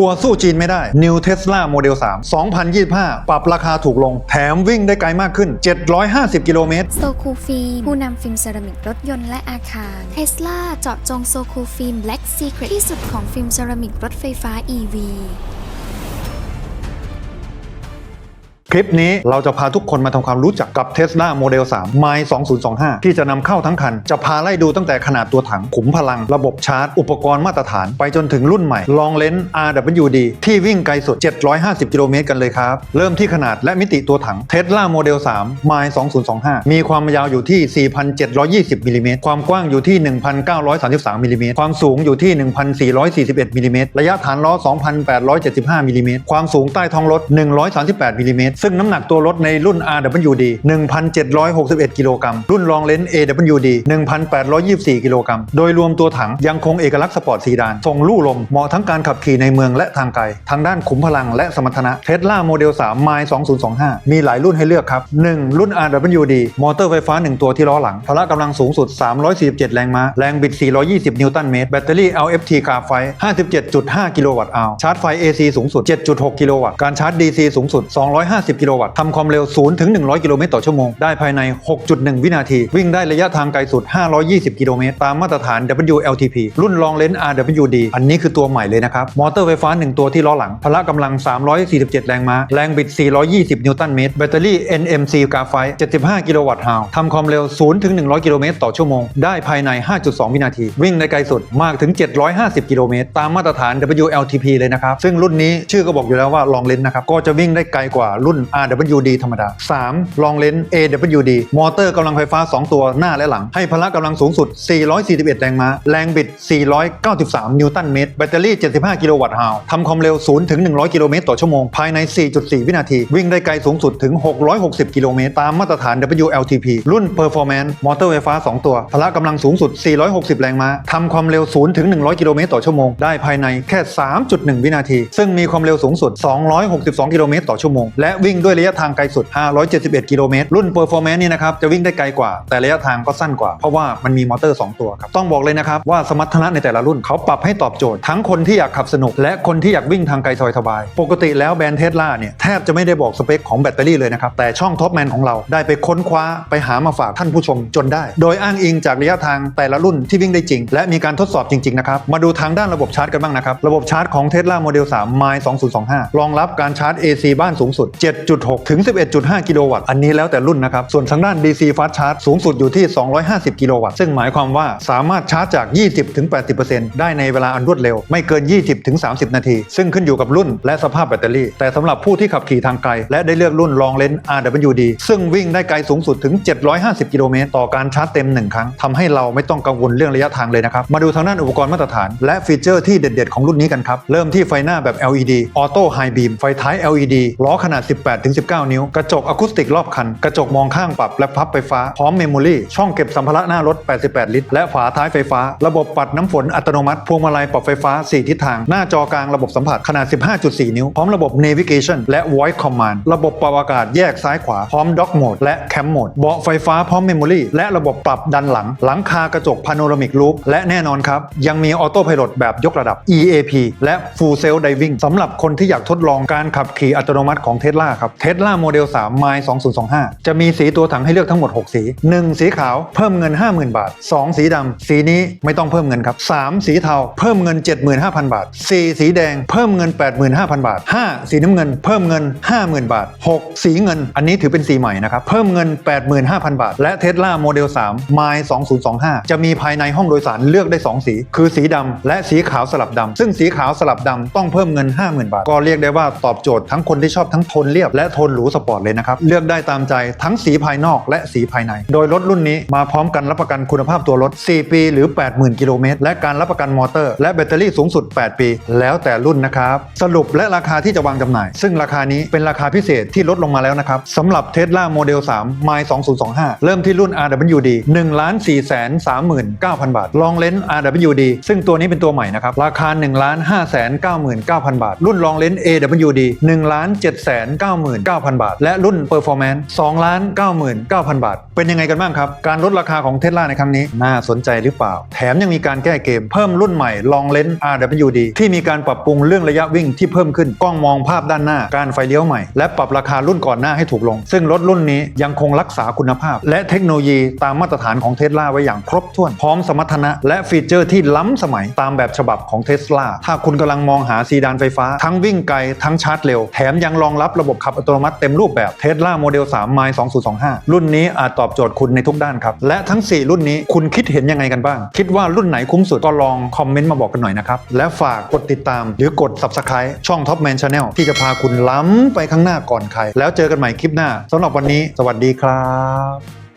กลัวสู้จีนไม่ได้ New Tesla Model 3 2025 ปรับราคาถูกลง แถมวิ่งได้ไกลมากขึ้น 750 กิโลเมตร โซคูฟิล์มผู้นำฟิล์มเซรามิกรถยนต์และอาคาร เทสลาเจาะจงโซคูฟิล์ม Black Secret ที่สุดของฟิล์มเซรามิกรถไฟฟ้า EV คลิปนี้เราจะพาทุกคนมาทำความรู้จักกับ Tesla Model 3 My 2025 ที่จะนำเข้าทั้งคัน จะพาไล่ดูตั้งแต่ขนาดตัวถังขุมพลัง ระบบชาร์จ อุปกรณ์มาตรฐาน ไปจนถึงรุ่นใหม่ Long Range RWD ที่วิ่งไกลสุด 750 กิโลเมตรกันเลยครับ เริ่มที่ขนาดและมิติตัวถัง Tesla Model 3 My 2025 มีความยาวอยู่ที่ 4,720มิลลิเมตรความกว้างอยู่ที่ 1,933มิลลิเมตรความสูงอยู่ที่ 1,441มิลิเมตรระยะฐานล้อ 2,875มิลลิเมตรความสูงใต้ท้องรถ 138มิลิเมตรซึ่งน้ำหนักตัวรถในรุ่น RWD 1,761 กิโลกรัม รุ่น Long Range AWD 1,824 กิโลกรัม โดยรวมตัวถังยังคงเอกลักษณ์สปอร์ตซีดาน ทรงลู่ลม เหมาะทั้งการขับขี่ในเมืองและทางไกล ทางด้านขุมพลังและสมรรถนะ Tesla Model 3 My 2025 มีหลายรุ่นให้เลือกครับ 1. รุ่น RWD มอเตอร์ไฟฟ้า 1 ตัวที่ล้อหลัง พละกำลังสูงสุด 347 แรงม้า แรงบิด 420 นิวตันเมตร แบตเตอรี่ LFT กราไฟ 57.5 กิโลวัตต์อาวชาร์จไฟ AC สูงสุด 7.6 กิโลวัตต์ การชาร์จ DC สูงสุด 250กิโลวัตต์ทำความเร็ว0ถึง100 กิโลเมตรต่อชั่วโมง ได้ภายใน 6.1 วินาที วิ่งได้ระยะทางไกลสุด 520 กิโลเมตร ตามมาตรฐาน WLTP รุ่น Long Range RWD อันนี้คือตัวใหม่เลยนะครับ มอเตอร์ไฟฟ้า 1 ตัวที่ล้อหลัง พละกำลัง 347 แรงม้า แรงบิด 420 นิวตันเมตร แบตเตอรี่ NMC กาไฟ 75 กิโลวัตต์ฮาวทำความเร็ว0ถึง100 กิโลเมตรต่อชั่วโมง ได้ภายใน 5.2 วินาที วิ่งได้ไกลสุดมากถึง 750 กิโลเมตร ตามมาตรฐาน WLTP เลยนะครับ ซึ่งรุ่นนี้ชื่อก็บอกอยู่แล้วว่า Long Range นะครับ ก็จะวิ่งได้ไกลกว่ารุ่น RWD ธรรมดา 3. Long Range AWD มอเตอร์กำลังไฟฟ้า 2 ตัวหน้าและหลัง ให้พละกำลังสูงสุด 441 แรงม้า แรงบิด 493 นิวตันเมตร แบตเตอรี่ 75 กิโลวัตต์ฮาวทำความเร็ว 0 ถึง 100 กิโลเมตรต่อชั่วโมง ภายใน 4.4 วินาที วิ่งได้ไกลสูงสุดถึง 660 กิโลเมตร ตามมาตรฐาน WLTP รุ่น Performance มอเตอร์ไฟฟ้า 2 ตัว พละกำลังสูงสุด 460 แรงม้าทำความเร็ว 0 ถึง 100 กิโลเมตรต่อชั่วโมง ได้ภายในแค่ 3.1 วินาที ซึ่งมีความเร็วสูงสุด 262 กิโลเมตรต่อชั่วโมง และวิิ่งด้วยระยะทางไกลสุด 571 กิโลเมตร รุ่น Performance นี่นะครับ จะวิ่งได้ไกลกว่า แต่ระยะทางก็สั้นกว่า เพราะว่ามันมีมอเตอร์ 2 ตัวครับ ต้องบอกเลยนะครับว่าสมรรถนะในแต่ละรุ่นเขาปรับให้ตอบโจทย์ ทั้งคนที่อยากขับสนุก และคนที่อยากวิ่งทางไกลสบาย ปกติแล้วแบรนด์เทสลาเนี่ยแทบจะไม่ได้บอกสเปคของแบตเตอรี่เลยนะครับ แต่ช่องท็อปแมนของเราได้ไปค้นคว้าไปหามาฝากท่านผู้ชมจนได้ โดยอ้างอิงจากระยะทางแต่ละรุ่นที่วิ่งได้จริง และมีการทดสอบจริงๆนะครับ มาดูทางด้านระบบชาร์จกันบ้างนะครับ ระบบชาร์จของ Tesla Model 3 My 2025 รองรับการชาร์จ AC บ้านสูงสุด7.6ถึง 11.5 กิโลวัตต์ อันนี้แล้วแต่รุ่นนะครับ ส่วนทางด้าน DC Fast Charge สูงสุดอยู่ที่ 250 กิโลวัตต์ ซึ่งหมายความว่าสามารถชาร์จจาก 20ถึง80%ได้ในเวลาอันรวดเร็ว ไม่เกิน 20ถึง30 นาที ซึ่งขึ้นอยู่กับรุ่นและสภาพแบตเตอรี่ แต่สำหรับผู้ที่ขับขี่ทางไกล และได้เลือกรุ่น Long Range RWD ซึ่งวิ่งได้ไกลสูงสุดถึง 750 กิโลเมตรต่อการชาร์จเต็ม 1 ครั้งทำให้เราไม่ต้องกังวลเรื่องระยะทางเลยนะครับ มาดูทางด้านอุปกรณ์มาตรฐาน และฟีเจอร์ที่เด็ด ๆ ของรุ่นนี้กันครับ เริ่มที่ไฟหน้าแบบ LED Auto High Beam ไฟท้าย LED ล้อขนาด18-19 นิ้ว กระจกอะคูสติกรอบคัน กระจกมองข้างปรับและพับไฟฟ้า พร้อมเมมโมรี่ ช่องเก็บสัมภาระหน้ารถ 88 ลิตร และฝาท้ายไฟฟ้า ระบบปัดน้ำฝนอัตโนมัติ พวงมาลัยปรับไฟฟ้า 4 ทิศทาง หน้าจอกลางระบบสัมผัสขนาด 15.4 นิ้ว พร้อมระบบ Navigation และ Voice Command ระบบปรับอากาศแยกซ้ายขวา พร้อม Dock Mode และ Camp Mode เบาะไฟฟ้าพร้อมเมมโมรี่และระบบปรับดันหลัง หลังคากระจก Panoramic Roof และแน่นอนครับ ยังมีออโต้พ l o t แบบยกระดับ EAP และ Full Self diving สำหรับคนที่อยากทดลองการขับขี่อัตโนมัติของ Tesla ครับ Tesla Model 3 My 2025 จะมีสีตัวถังให้เลือกทั้งหมด 6 สี 1 สีขาวเพิ่มเงิน 50,000 บาท 2 สีดำ สีนี้ไม่ต้องเพิ่มเงินครับ 3 สีเทาเพิ่มเงิน 75,000 บาท 4 สีแดงเพิ่มเงิน 85,000 บาท 5 สีน้ำเงินเพิ่มเงิน 50,000 บาท 6 สีเงิน อันนี้ถือเป็นสีใหม่นะครับเพิ่มเงิน 85,000 บาท และ Tesla Model 3 My 2025 จะมีภายในห้องโดยสารเลือกได้ 2 สี คือสีดำและสีขาวสลับดำซึ่งสีขาวสลับดำต้องเพิ่มเงิน 50,000 บาท ก็เรียกได้ว่าตอบโจทย์ทั้งคนที่ชอบทั้งทนเรียบและโทนหรูสปอร์ตเลยนะครับ เลือกได้ตามใจทั้งสีภายนอกและสีภายใน โดยรถรุ่นนี้มาพร้อมกันรับประกันคุณภาพตัวรถ 4 ปีหรือ 80,000 กิโลเมตร และการรับประกันมอเตอร์ และแบตเตอรี่สูงสุด 8 ปี แล้วแต่รุ่นนะครับ สรุปและราคาที่จะวางจำหน่าย ซึ่งราคานี้เป็นราคาพิเศษที่ลดลงมาแล้วนะครับสำหรับ Tesla Model 3 My 2025 เริ่มที่รุ่น RWD 1 4 3 9 0 0 0 บาท ลองเลน RWD ซึ่งตัวนี้เป็นตัวใหม่นะครับ ราคา 1 5 9 9 0 0 0 บาท รุ่นลองเลน AWD 1 7 9 299,000 บาท และรุ่น Performance 299,000 บาท เป็นยังไงกันบ้างครับ การลดราคาของเทสลาในครั้งนี้ น่าสนใจหรือเปล่า แถมยังมีการแก้เกมเพิ่มรุ่นใหม่ Long Lens RWD ที่มีการปรับปรุงเรื่องระยะวิ่งที่เพิ่มขึ้นกล้องมองภาพด้านหน้า การไฟเลี้ยวใหม่ และปรับราคารุ่นก่อนหน้าให้ถูกลง ซึ่งรถรุ่นนี้ยังคงรักษาคุณภาพ และเทคโนโลยีตามมาตรฐานของเทสลาไว้อย่างครบถ้วนพร้อมสมรรถนะและฟีเจอร์ที่ล้ำสมัยตามแบบฉบับของเทสลาถ้าคุณกำลังมองหาซีดานไฟฟ้า ทั้งวิ่งไกลทั้งชาร์จเร็ว แถมยังรองรับระบบขับอัตโนมัติเต็มรูปแบบเทสลาโมเดล3 m 2025 รุ่นนี้อาจตอบโจทย์คุณในทุกด้านครับ และทั้ง 4 รุ่นนี้คุณคิดเห็นยังไงกันบ้าง คิดว่ารุ่นไหนคุ้มสุดก็ลองคอมเมนต์มาบอกกันหน่อยนะครับ และฝากกดติดตามหรือกด subscribe ช่อง Top Man Channel ที่จะพาคุณล้ำไปข้างหน้าก่อนใคร แล้วเจอกันใหม่คลิปหน้าสำหรับวันนี้ สวัสดีครับ